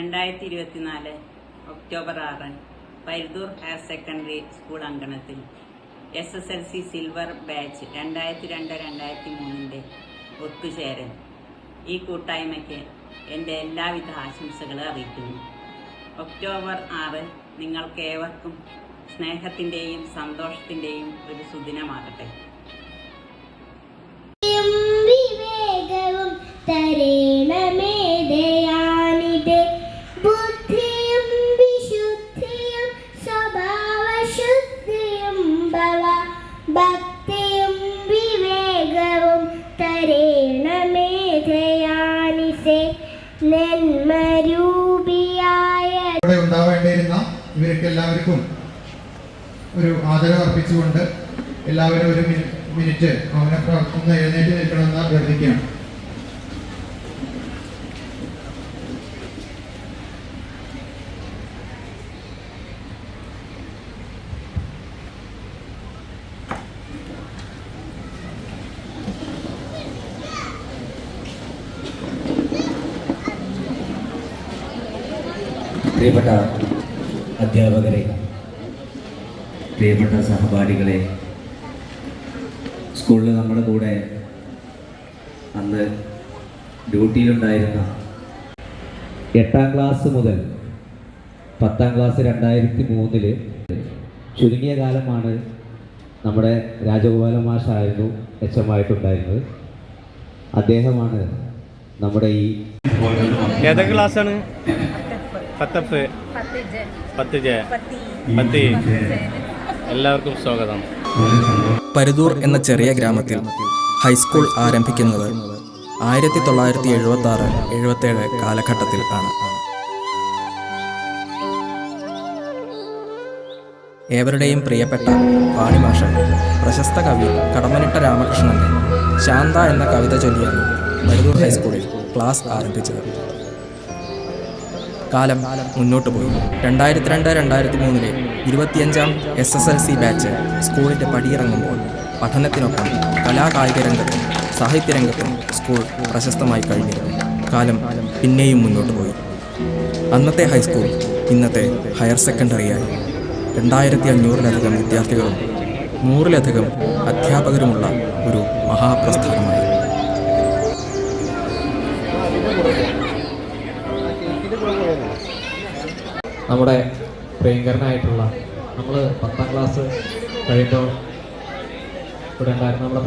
രണ്ടായിരത്തി ഇരുപത്തിനാല് ഒക്ടോബർ ആറ് പൈതൂർ ഹയർ സെക്കൻഡറി സ്കൂൾ അങ്കണത്തിൽ. S S L C silver batch രണ്ടായിരത്തി രണ്ട് രണ്ടായിരത്തി മൂന്നിന്റെ ഒത്തുചേരൽ. ഈ കൂട്ടായ്മയ്ക്ക് എന്റെ എല്ലാവിധ ആശംസകളും അറിയിക്കുന്നു. ഒക്ടോബർ ആറ് നിങ്ങൾക്ക് ഏവർക്കും സ്നേഹത്തിന്റെയും സന്തോഷത്തിന്റെയും ഒരു സുദിനമാകട്ടെ. വിവേകവും തരേണമേ എല്ലാവർക്കും ഒരു ആദരവ് അർപ്പിച്ചുകൊണ്ട് എല്ലാവരും ഒരു മിനിറ്റ് മൗന പ്രാർത്ഥന ഒന്ന് എഴുന്നേറ്റ് നിൽക്കണമെന്ന് അഭ്യർത്ഥിക്കുകയാണ്. പ്രിയപ്പെട്ട അധ്യാപകരെ പ്രിയപ്പെട്ട സഹപാഠികളെ സ്കൂളിൽ നമ്മുടെ കൂടെ അന്ന് ഡ്യൂട്ടിയിലുണ്ടായിരുന്ന എട്ടാം ക്ലാസ് മുതൽ പത്താം ക്ലാസ് രണ്ടായിരത്തി മൂന്നിൽ ചുരുങ്ങിയ കാലമാണ് നമ്മുടെ രാജഗോപാല മാഷായിരുന്നു എച്ച് എം ആയിട്ടുണ്ടായിരുന്നത് അദ്ദേഹമാണ് നമ്മുടെ ഈ ഏതൊക്കെ ക്ലാസ്സാണ്? പത്തഫ് പത്ത്. ജെ പത്ത് എല്ലാവർക്കും സ്വാഗതം. പരുതൂർ എന്ന ചെറിയ ഗ്രാമത്തിൽ ഹൈസ്കൂൾ ആരംഭിക്കുന്നത് ആയിരത്തി തൊള്ളായിരത്തി എഴുപത്തി ആറ് എഴുപത്തേഴ് കാലഘട്ടത്തിൽ ആണ്. ഏവരുടെയും പ്രിയപ്പെട്ട പാണിമാഷൻ പ്രശസ്ത കവി കടമനിട്ട രാമകൃഷ്ണന്റെ ശാന്ത എന്ന കവിത ചൊല്ലിയാണ് പരുതൂർ ഹൈസ്കൂളിൽ ക്ലാസ് ആരംഭിച്ചത്. കാലം മുന്നോട്ട് പോയി. രണ്ടായിരത്തി രണ്ട് രണ്ടായിരത്തി മൂന്നിലെ ഇരുപത്തിയഞ്ചാം S S L C batch സ്കൂളിന്റെ പടിയിറങ്ങുമ്പോൾ പഠനത്തിനൊപ്പം കലാകായിക രംഗത്തും സാഹിത്യരംഗത്തും സ്കൂൾ പ്രശസ്തമായി കഴിഞ്ഞിരുന്നു. കാലം പിന്നെയും മുന്നോട്ട് പോയി. അന്നത്തെ ഹൈസ്കൂൾ ഇന്നത്തെ ഹയർ സെക്കൻഡറിയായി രണ്ടായിരത്തി അഞ്ഞൂറിലധികം വിദ്യാർത്ഥികളും നൂറിലധികം അധ്യാപകരുമുള്ള ഒരു മഹാപ്രസ്ഥാനമായി. നമ്മുടെ പ്രിയങ്കരനായിട്ടുള്ള നമ്മൾ പത്താം ക്ലാസ് കഴിയുമ്പോൾ ഇവിടെ ഉണ്ടായിരുന്ന നമ്മുടെ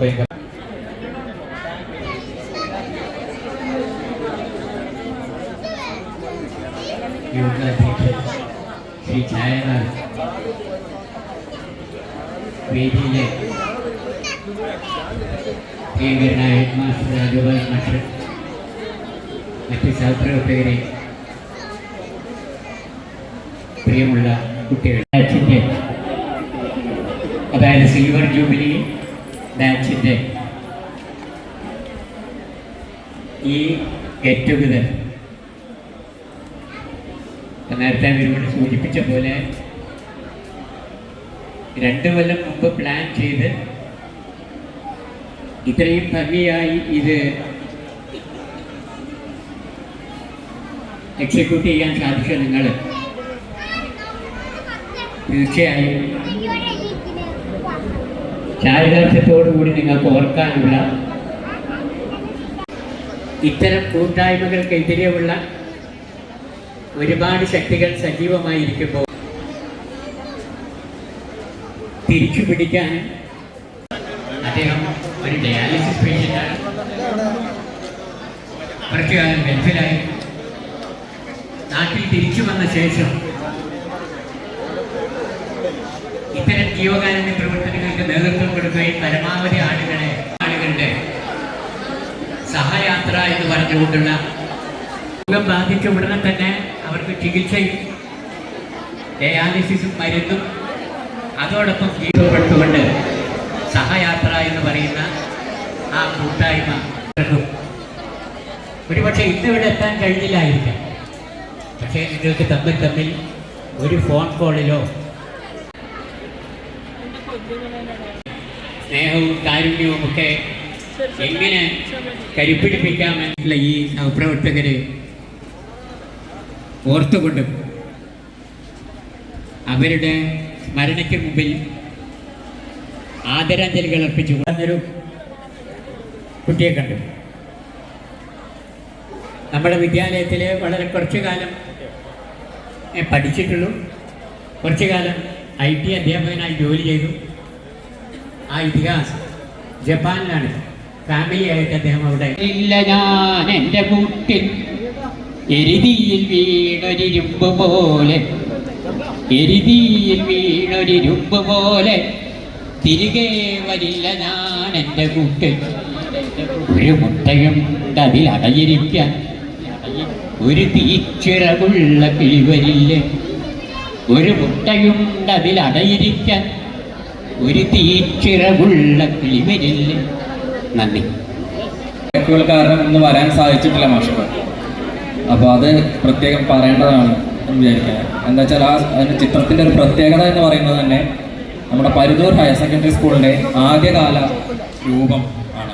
യോഗാധ്യക്ഷൻ ശ്രീ ഛായനാഥ് വേദിയിലെ പ്രിയങ്കരനായ മാസ്റ്റർ രാജഗോപാൽ മാസ്റ്റർ. മറ്റ് സഹപ്രവർത്തകരെ പ്രിയമുള്ള കുട്ടികൾ. ബാച്ചിന്റെ അതായത് സിൽവർ ജൂബിലി ബാച്ചിന്റെ ഈ ഗെറ്റ് നേരത്തെ ഇവരോട് സൂചിപ്പിച്ച പോലെ രണ്ടു കൊല്ലം മുമ്പ് പ്ലാൻ ചെയ്ത് ഇത്രയും ഭംഗിയായി ഇത് എക്സിക്യൂട്ട് ചെയ്യാൻ സാധിച്ച നിങ്ങൾ തീർച്ചയായും. ചാരിതാർത്ഥ്യത്തോടുകൂടി നിങ്ങൾക്ക് ഓർക്കാനുള്ള ഇത്തരം കൂട്ടായ്മകൾക്കെതിരെയുള്ള ഒരുപാട് ശക്തികൾ സജീവമായിരിക്കുമ്പോൾ തിരിച്ചു പിടിക്കാൻ അദ്ദേഹം ഒരു ഡയാലിസിസ് പേഷ്യന്റാണ് കുറച്ചുകാലം ഗൾഫിലായി നാട്ടിൽ തിരിച്ചു വന്ന ശേഷം ഇത്തരം ജീവകാരുണ്യ പ്രവർത്തനങ്ങൾക്ക് നേതൃത്വം കൊടുക്കുകയും പരമാവധി ആളുകളെ ആളുകളുടെ സഹയാത്ര എന്ന് പറഞ്ഞുകൊണ്ടുള്ള രോഗം ബാധിച്ച ഉടനെ തന്നെ അവർക്ക് ചികിത്സയും ഡയാലിസിസും മരുന്നും അതോടൊപ്പം ജീവപ്പെടുത്തുകൊണ്ട് സഹയാത്ര എന്ന് പറയുന്ന ആ കൂട്ടായ്മ. ഒരുപക്ഷെ ഇന്നിവിടെ എത്താൻ കഴിഞ്ഞില്ലായിരിക്കാം പക്ഷേ നിങ്ങൾക്ക് തമ്മിൽ തമ്മിൽ ഒരു ഫോൺ കോളിലോ സ്നേഹവും കാരുണ്യവും ഒക്കെ എങ്ങനെ കരുപ്പിടിപ്പിക്കാമെന്നുള്ള ഈ സഹപ്രവർത്തകര് ഓർത്തുകൊണ്ടും അവരുടെ സ്മരണയ്ക്ക് മുമ്പിൽ ആദരാഞ്ജലികൾ അർപ്പിച്ചു. ഒരു കുട്ടിയെ കണ്ടു. നമ്മുടെ വിദ്യാലയത്തിൽ വളരെ കുറച്ചു കാലം പഠിച്ചിട്ടുള്ളൂ. കുറച്ചു കാലം ഐ ടി അധ്യാപകനായി ജോലി ചെയ്തു. ആ ഇതിഹാസം. ജപ്പാനിലാണ്. ഫാമിലി ആയിട്ട് അദ്ദേഹം അവിടെ ഇല്ല ഞാൻ എന്റെ കൂട്ടിൽ എരുതിയിൽ വീണൊരിരുമ്പ് പോലെ എരുതിയിൽ വീണൊരിരുമ്പ് പോലെ തിരികെ വരില്ല ഞാൻ എന്റെ കൂട്ടിൽ. ഒരു മുട്ടയും അതിൽ അടയിരിക്കാൻ ഒരു തീച്ചിറവുള്ള കിളിവരില്ലേ? ഒരു മുട്ടയുണ്ട് അതിൽ അടയിരിക്കാൻ ഒരു തീച്ചിറവുള്ള കിളിവരില്ലേ നന്ദി. തിരക്കുകൾ കാരണം ഇന്ന് വരാൻ സാധിച്ചിട്ടില്ല മാഷ്ട അപ്പോൾ അത് പ്രത്യേകം പറയേണ്ടതാണ് എന്ന് വിചാരിക്കുന്നത് എന്താ വെച്ചാൽ ആ അതിന്റെ ചിത്രത്തിന്റെ ഒരു പ്രത്യേകത എന്ന് പറയുന്നത് തന്നെ നമ്മുടെ പരുതൂർ ഹയർ സെക്കൻഡറി സ്കൂളിന്റെ ആദ്യകാല രൂപം ആണ്.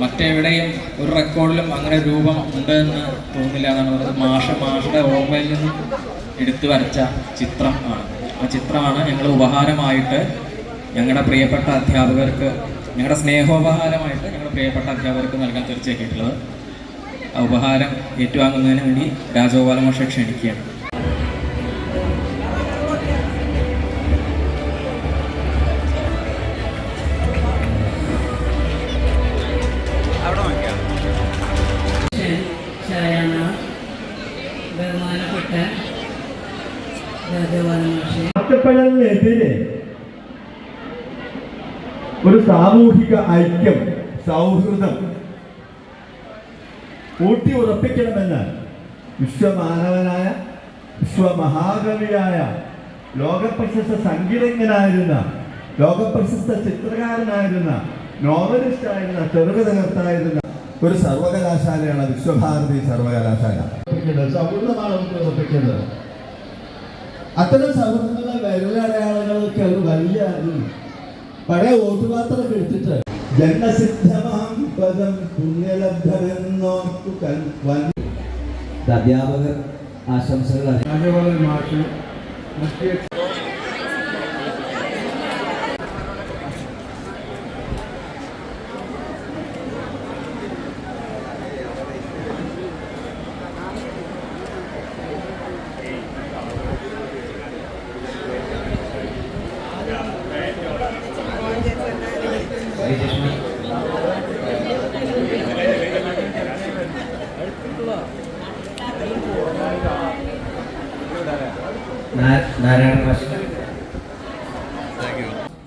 മറ്റെവിടെയും ഒരു റെക്കോർഡിലും അങ്ങനെ രൂപം ഉണ്ട് എന്ന് തോന്നില്ല എന്നാണ് പറയുന്നത്. മാഷ മാഷയുടെ ഓർമ്മയിൽ നിന്ന് എടുത്തു വരച്ച ചിത്രം ആണ്. ആ ചിത്രമാണ് ഞങ്ങൾ ഉപഹാരമായിട്ട് ഞങ്ങളുടെ പ്രിയപ്പെട്ട അധ്യാപകർക്ക് ഞങ്ങളുടെ സ്നേഹോപഹാരമായിട്ട് ഞങ്ങളുടെ പ്രിയപ്പെട്ട അധ്യാപകർക്ക് നൽകാൻ തീർച്ചയാക്കിയിട്ടുള്ളത് ആ ഉപഹാരം ഏറ്റുവാങ്ങുന്നതിന് വേണ്ടി രാജഗോപാലമോഷ ക്ഷണിക്കുകയാണ്. ബഹുമാനപ്പെട്ട രാജഗോപാലൻ മാഷെ. ഒറ്റപ്പെടലിനെതിരെ ഒരു സാമൂഹിക ഐക്യം സൗഹൃദം ഊട്ടി ഉറപ്പിക്കണമെന്ന് വിശ്വമാനവനായ വിശ്വമഹാകവിയായ ലോകപ്രശസ്ത സംഗീതജ്ഞനായിരുന്ന ലോകപ്രശസ്ത ചിത്രകാരനായിരുന്ന നോവലിസ്റ്റായിരുന്ന ചെറുകഥകർത്തായിരുന്ന ഒരു സർവകലാശാലയാണ് വിശ്വഭാരതി സർവകലാശാല. സൗഹൃദമാണ് അത്തരം സൗഹൃദങ്ങളെ വിരലടയാളങ്ങളൊക്കെ ഒരു വലിയ ഉം, പഴയ വോട്ടുപാത്രമൊക്കെ എടുത്തിട്ട്. ജന്മസിദ്ധമാം പദം ഇത് അധ്യാപകർ ആശംസകൾ അധ്യാപകർ രാജഗോപാലൻ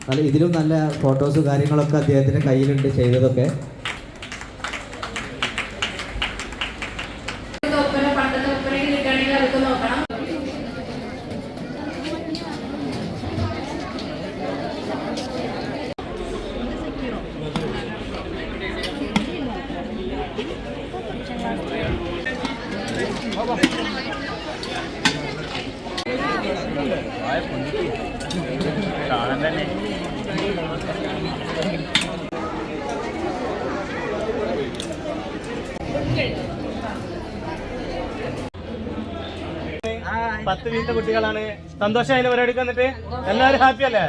നല്ല ഇതിലും നല്ല ഫോട്ടോസും കാര്യങ്ങളൊക്കെ അദ്ദേഹത്തിന്റെ കയ്യിലുണ്ട് ചെയ്തതൊക്കെ കാണാൻ തന്നെ പത്ത് വീട്ടിലെ കുട്ടികളാണ്. സന്തോഷമായി പരിപാടിക്ക് വന്നിട്ട് എല്ലാവരും ഹാപ്പി അല്ലേ?